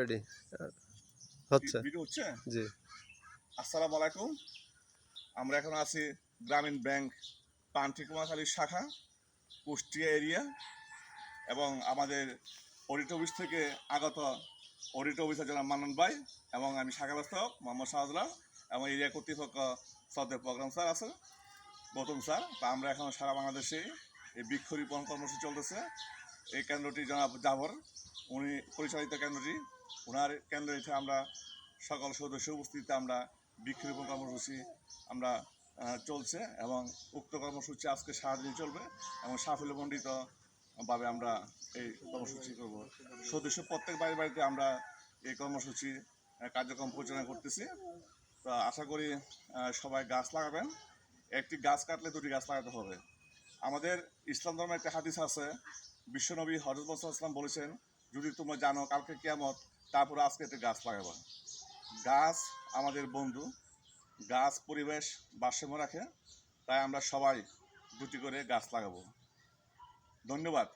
Ready হচ্ছে। Video হচ্ছে? জি। আসসালামু আলাইকুম। আমরা এখন আছি গ্রামীণ ব্যাংক পান্টি কুমারখালীর শাখা কুষ্টিয়া এরিয়া এবং আমাদের অডিট অফিস থেকে আগত অডিট অফিসার জনাব মান্নান ভাই এবং আমি শাখা ব্যবস্থাপক মোহাম্মদ শাহজুল্লাহ এবং এরিয়া কর্তৃপক্ষ সদ্য প্রোগ্রাম স্যার আছে গৌতম স্যার। তা আমরা এখন সারা বাংলাদেশে এই বৃক্ষরোপণ কর্মসূচি চলতেছে। এই কেন্দ্রটি জনাব জাভর। উনি পরিচালিত কেন্দ্রটি ওনার কেন্দ্রটিতে আমরা সকল সদস্য উপস্থিতিতে আমরা বৃক্ষরোপণ কর্মসূচি আমরা চলছে এবং উক্ত কর্মসূচি আজকে সারাদিন চলবে এবং সাফল্যমণ্ডিত ভাবে আমরা এই কর্মসূচি করব। সদস্য প্রত্যেক বাড়ি বাড়িতে আমরা এই কর্মসূচি কার্যক্রম পরিচালনা করতেছি। তো আশা করি সবাই গাছ লাগাবেন। একটি গাছ কাটলে দুটি গাছ লাগাতে হবে। আমাদের ইসলাম ধর্মের একটা হাদিস আছে, বিশ্বনবী হজরত ইসলাম বলেছেন যদি তোমরা জানো কালকে কেমন তারপরে আজকে একটা গাছ লাগাবো। গাছ আমাদের বন্ধু, গাছ পরিবেশ ভারসাম্য রাখে, তাই আমরা সবাই দুটি করে গাছ লাগাবো। ধন্যবাদ।